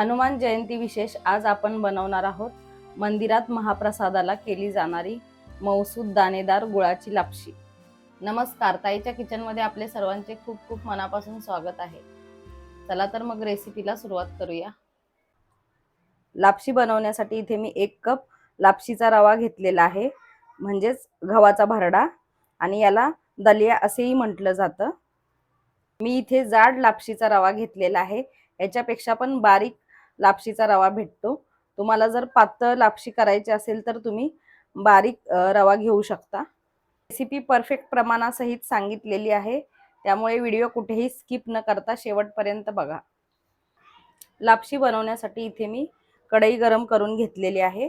हनुमान जयंती विशेष आज आपण बनवणार आहोत. मंदिरात महाप्रसादाला केली जाणारी मौसूद दाणेदार गुळाची लापशी. नमस्कार ताईच्या किचनमध्ये आपले सर्वांचे खूप खूप मनापासून स्वागत आहे. चला तर मग रेसिपीला सुरुवात करूया. लापशी बनवण्यासाठी इथे मी एक कप लापशीचा रवा घेतलेला आहे. म्हणजेच गव्हाचा भरडा आणि याला दलिया असेही म्हटलं जातं. मी इथे जाड लापशीचा रवा घेतलेला आहे. याच्यापेक्षा पण बारीक लापशीचा रवा भेटतो. तुम्हाला जर पातळ लापशी करायची असेल तर तुम्ही बारीक रवा घेऊ शकता. रेसिपी परफेक्ट प्रमाणासहित सांगितलेली आहे. त्यामुळे व्हिडिओ कुठेही स्किप न करता शेवटपर्यंत बघा. लापशी बनवण्यासाठी इथे मी कढई गरम करून घेतलेली आहे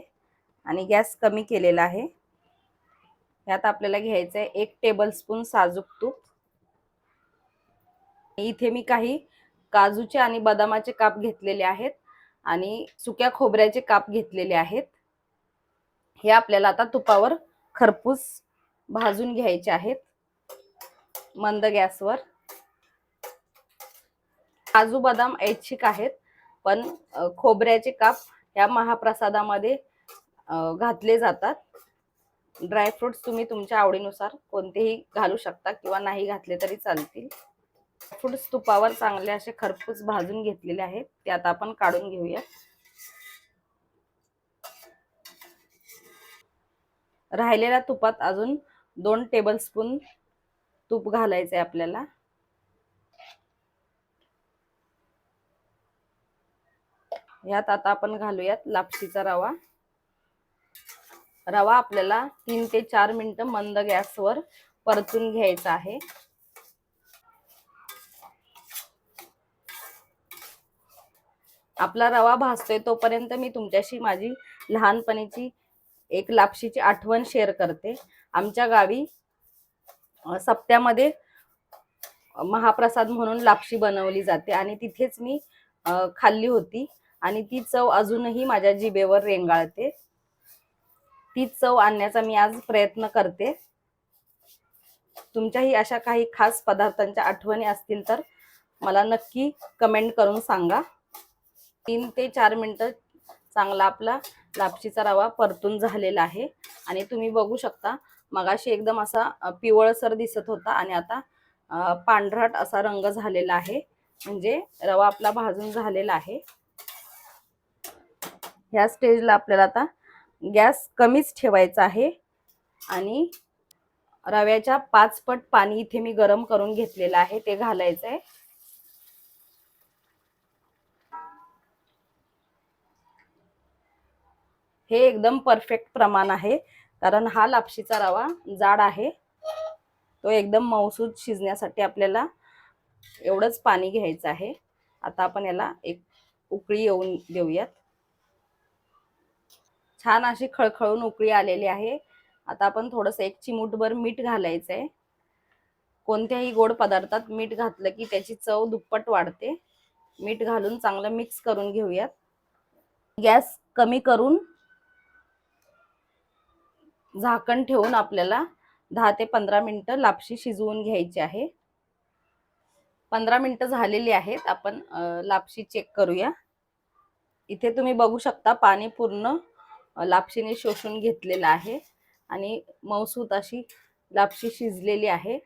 आणि गॅस कमी केलेला आहे. यात आपल्याला घ्यायचं आहे एक टेबलस्पून साजूक तूप. इथे मी काही काजूचे आणि बदामाचे काप घेतलेले आहेत. आणि सुक्या खोबऱ्याचे काप घेतलेले आहेत. हे आपल्याला आता तुपावर खरपूस भाजून घ्यायचे आहेत. मंद गॅसवर. काजू बदाम ऐच्छिक आहेत. पण खोबऱ्याचे काप या महाप्रसादामध्ये घातले जातात. ड्रायफ्रुट्स तुम्ही तुमच्या आवडीनुसार कोणतेही घालू शकता किंवा नाही घातले तरी चालतील. फ्रुट्स तुपावर चांगले असे खरपूस भाजून घेतलेले आहेत. ते आता आपण काढून घेऊया. राहिलेल्या तुपात अजून दोन टेबलस्पून तूप घालायचे आपल्याला. यात आता आपण घालूयात लापशीचा रवा. रवा आपल्याला तीन ते चार मिनिटं मंद गॅसवर परतून घ्यायचा आहे. आपला रवा भासतोय तोपर्यंत मी तुमच्याशी माझी लहानपणीची एक लापशीची आठवण शेअर करते. आमच्या गावी सप्त्यामध्ये महाप्रसाद म्हणून लापशी बनवली जाते आणि तिथेच मी खाल्ली होती आणि ती चव अजूनही माझ्या जिभेवर रेंगाळते. तीच चव आणण्याचा मी आज प्रयत्न करते. तुमच्याही अशा काही खास पदार्थांच्या आठवणी असतील तर मला नक्की कमेंट करून सांगा. तीन ते चार मिनटं चांगला आपला लापशीचा रवा परतून झालेला आहे. आणि तुम्ही बघू शकता मगाशी एकदम असा पिवळसर दिसत होता आणि आता पांढराट असा रंग झालेला आहे. म्हणजे रवा आपला भाजून झालेला आहे. ह्या स्टेजला आपल्याला आता गॅस कमीच ठेवायचा आहे. आणि रव्याच्या पाच पट पाणी इथे मी गरम करून घेतलेलं आहे ते घालायचं आहे हे एकदम परफेक्ट प्रमाण आहे. कारण हा लापशीचा रवा जाड आहे. तो एकदम मौसूद शिजण्यासाठी आपल्याला एवढंच पाणी घ्यायचं आहे. आता आपण याला एक उकळी येऊन देऊयात. छान अशी खळखळून उकळी आलेली आहे. आता आपण थोडंसं एक चिमूटभर मीठ घालायचं आहे कोणत्याही गोड पदार्थात मीठ घातलं की त्याची चव दुप्पट वाढते. मीठ घालून चांगलं मिक्स करून घेऊयात. गॅस कमी करून झाकण ठेवून आपल्याला दहा ते पंधरा मिनटं लापशी शिजवून घ्यायची आहे. पंधरा मिनटं झालेली आहेत. आपण लापशी चेक करूया. इथे तुम्ही बघू शकता पाणी पूर्ण लापशीने शोषून घेतलेलं आहे आणि मौसूत अशी लापशी शिजलेली आहे.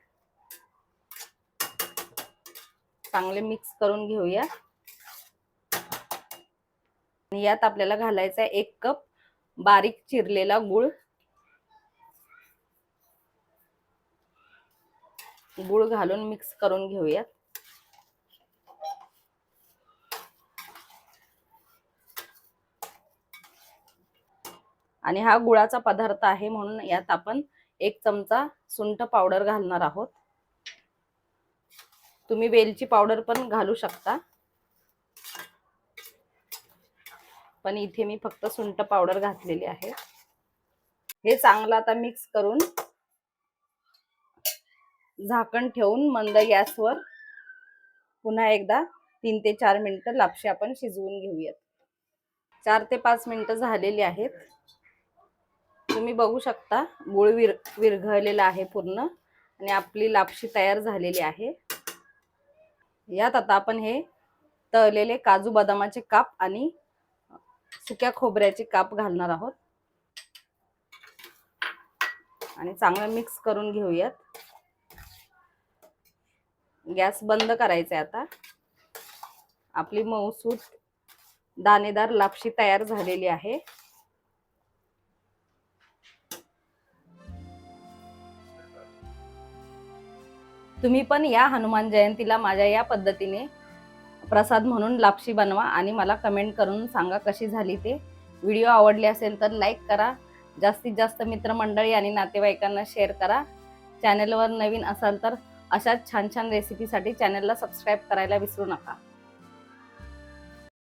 चांगले मिक्स करून घेऊया. आणि यात आपल्याला घालायचा आहे एक कप बारीक चिरलेला गुळ. गुळ घालून मिक्स करून घेऊयात. आणि हा गुळाचा पदार्थ आहे म्हणून यात आपण एक चमचा सुंठ पावडर घालणार आहोत. तुम्ही वेलची पावडर पण घालू शकता. पण इथे मी फक्त सुंठ पावडर घातलेली आहे. हे चांगलं आता मिक्स करून झाकण ठेवून मंद गॅसवर पुन्हा एकदा तीन ते चार मिनिटं लापशी आपण शिजवून घेऊयात. चार ते पाच मिनिटं झालेली आहेत. तुम्ही बघू शकता गुळ विर विरघळलेला आहे पूर्ण आणि आपली लापशी तयार झालेली आहे. यात आता आपण हे तळलेले काजू बदामाचे काप आणि सुक्या खोबऱ्याचे काप घालणार आहोत. आणि चांगलं मिक्स करून घेऊयात. गॅस बंद करायचा आहे आता. आपली मऊसूत दाणेदार लापशी तयार झालेली आहे. तुम्ही पण या हनुमान जयंतीला माझ्या या पद्धतीने प्रसाद म्हणून लापशी बनवा आणि मला कमेंट करून सांगा कशी झाली ते. व्हिडिओ आवडले असेल तर लाईक करा. जास्तीत जास्त मित्रमंडळी आणि नातेवाईकांना शेअर करा. चॅनलवर नवीन असाल तर अशाच छान छान रेसिपीसाठी चॅनलला सबस्क्राईब करायला विसरू नका.